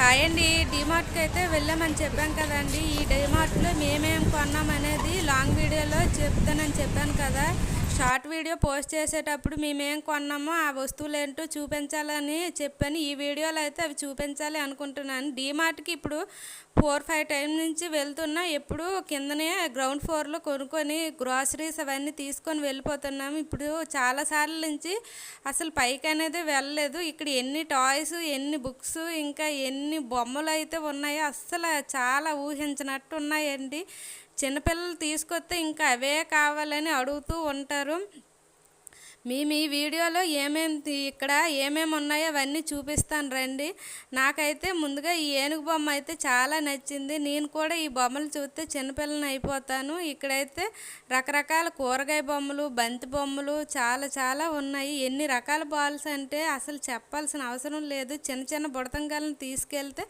Hi అండి డిమార్ట్కి అయితే వెళ్ళామని చెప్పాం కదండి. ఈ డిమార్ట్లో మేమేం కొన్నాం అనేది లాంగ్ వీడియోలో చెప్తానని చెప్పాను కదా. షార్ట్ వీడియో పోస్ట్ చేసేటప్పుడు మేమేం కొన్నామో ఆ వస్తువులు ఏంటో చూపించాలని చెప్పాను ఈ వీడియోలో అయితే అవి చూపించాలి అనుకుంటున్నాను. డీమార్ట్కి ఇప్పుడు ఫోర్ ఫైవ్ టైం నుంచి వెళ్తున్నా. ఎప్పుడు కిందనే గ్రౌండ్ ఫ్లోర్లో కొనుక్కొని గ్రాసరీస్ అవన్నీ తీసుకొని వెళ్ళిపోతున్నాము. ఇప్పుడు చాలాసార్లు నుంచి అసలు పైకి అనేది వెళ్ళలేదు. ఇక్కడ ఎన్ని టాయ్స్ ఎన్ని బుక్స్ ఇంకా ఎన్ని బొమ్మలు అయితే ఉన్నాయో అస్సలు చాలా ఊహించినట్టు ఉన్నాయండి చిన్నపిల్లలు తీసుకొస్తే ఇంకా అవే కావాలని అడుగుతూ ఉంటారు. మేము ఈ వీడియోలో ఏమేమి ఇక్కడ ఏమేమి ఉన్నాయో అవన్నీ చూపిస్తాను రండి. నాకైతే ముందుగా ఈ ఏనుగు బొమ్మ అయితే చాలా నచ్చింది. నేను కూడా ఈ బొమ్మలు చూస్తే చిన్నపిల్లని అయిపోతాను. ఇక్కడైతే రకరకాల కూరగాయ బొమ్మలు బంతి బొమ్మలు చాలా చాలా ఉన్నాయి. ఎన్ని రకాల బాల్స్ అంటే అసలు చెప్పాల్సిన అవసరం లేదు. చిన్న చిన్న బుడతంగాలను తీసుకెళ్తే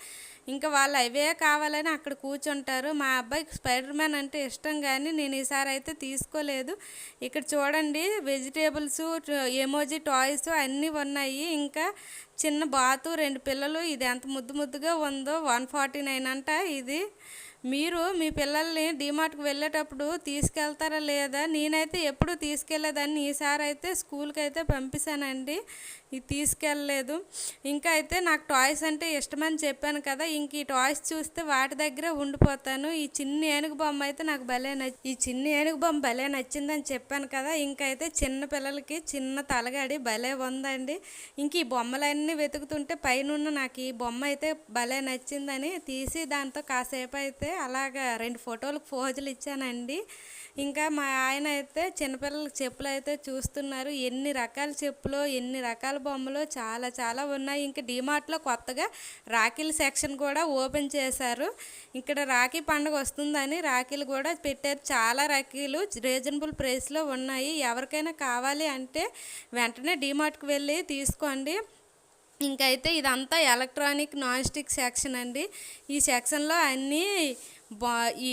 ఇంకా వాళ్ళు అవే కావాలని అక్కడ కూర్చుంటారు. మా అబ్బాయికి స్పైడర్ మ్యాన్ అంటే ఇష్టం కానీ నేను ఈసారి అయితే తీసుకోలేదు. ఇక్కడ చూడండి వెజిటేబుల్స్ ఎమోజీ టాయ్స్ అన్నీ ఉన్నాయి. ఇంకా చిన్న బాతు రెండు పిల్లలు ఇది ఎంత ముద్దు ముద్దుగా ఉందో వన్ ఫార్టీ నైన్ అంట ఇది. మీరు మీ పిల్లల్ని డిమార్ట్కి వెళ్ళేటప్పుడు తీసుకెళ్తారా లేదా? నేనైతే ఎప్పుడు తీసుకెళ్ళేదాన్ని ఈసారి అయితే స్కూల్కి అయితే పంపిస్తానండి ఇది తీసుకెళ్ళలేదు. ఇంకా అయితే నాకు టాయ్స్ అంటే ఇష్టమని చెప్పాను కదా ఇంక ఈ టాయ్స్ చూస్తే వాటి దగ్గరే ఉండిపోతాను. ఈ చిన్న ఏనుగు బొమ్మ అయితే నాకు భలే నచ్చి ఈ చిన్న ఏనుగు బొమ్మ భలే నచ్చిందని చెప్పాను కదా ఇంకైతే చిన్న పిల్లలకి చిన్న తలగాడి భలే ఉందండి. ఇంక ఈ బొమ్మలన్నీ వెతుకుతుంటే పైన నాకు ఈ బొమ్మ అయితే భలే నచ్చిందని తీసి దాంతో కాసేపు అయితే అలాగా రెండు ఫోటోలకు ఫోజులు ఇచ్చానండి. ఇంకా మా ఆయన అయితే చిన్నపిల్లలకి చెప్పులు అయితే చూస్తున్నారు. ఎన్ని రకాల చెప్పులు ఎన్ని రకాల బొమ్మలు చాలా చాలా ఉన్నాయి. ఇంకా డిమార్ట్లో కొత్తగా రాఖీల సెక్షన్ కూడా ఓపెన్ చేశారు. ఇక్కడ రాఖీ పండుగ వస్తుందని రాఖీలు కూడా పెట్టారు. చాలా రాఖీలు రీజనబుల్ ప్రైస్లో ఉన్నాయి. ఎవరికైనా కావాలి అంటే వెంటనే డిమార్ట్కి వెళ్ళి తీసుకోండి. ఇంకైతే ఇదంతా ఎలక్ట్రానిక్ నాన్ స్టిక్ సెక్షన్ అండి. ఈ సెక్షన్లో అన్నీ బా ఈ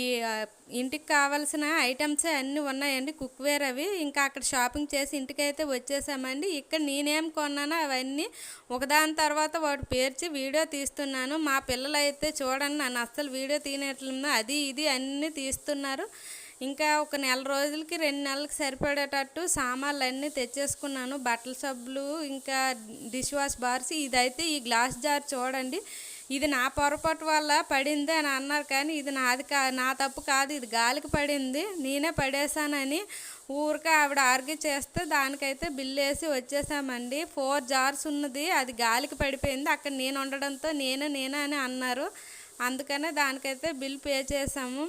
ఇంటికి కావాల్సిన ఐటమ్స్ అన్నీ ఉన్నాయండి కుక్వేర్ అవి. ఇంకా అక్కడ షాపింగ్ చేసి ఇంటికైతే వచ్చేసామండి. ఇక్కడ నేనేం కొన్నానో అవన్నీ ఒకదాని తర్వాత వాటి పేర్చి వీడియో తీస్తున్నాను. మా పిల్లలు అయితే చూడండి నన్ను అస్సలు వీడియో తీయనట్లుందో అది ఇది అన్నీ తీస్తున్నారు. ఇంకా ఒక నెల రోజులకి రెండు నెలలకు సరిపడేటట్టు సామాన్లు అన్నీ తెచ్చేసుకున్నాను. బట్టల సబ్బులు ఇంకా డిష్ వాష్ బార్స్. ఇదైతే ఈ గ్లాస్ జార్ చూడండి. ఇది నా పొరపాటు వల్ల పడింది అని అన్నారు కానీ ఇది నాది కా నా తప్పు కాదు ఇది గాలికి పడింది నేనే పడేశానని ఊరికే ఆవిడ ఆర్గ్యూ చేస్తే దానికైతే బిల్లు వేసి వచ్చేసామండి. ఫోర్ జార్స్ ఉన్నది అది గాలికి పడిపోయింది అక్కడ నేను ఉండడంతో నేనే నేనే అని అన్నారు. అందుకనే దానికైతే బిల్ పే చేసాము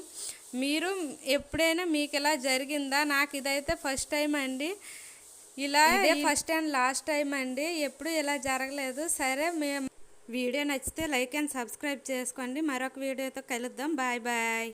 మీరు ఎప్పుడైనా మీకు ఇలా జరిగిందా? నాకు ఇదైతే ఫస్ట్ టైం అండి. ఇలా ఇదే ఫస్ట్ అండ్ లాస్ట్ టైం అండి. ఎప్పుడు ఇలా జరగలేదు. సరే మేము వీడియో నచ్చితే లైక్ అండ్ సబ్స్క్రైబ్ చేసుకోండి. మరొక వీడియోతో కలుద్దాం. Bye bye.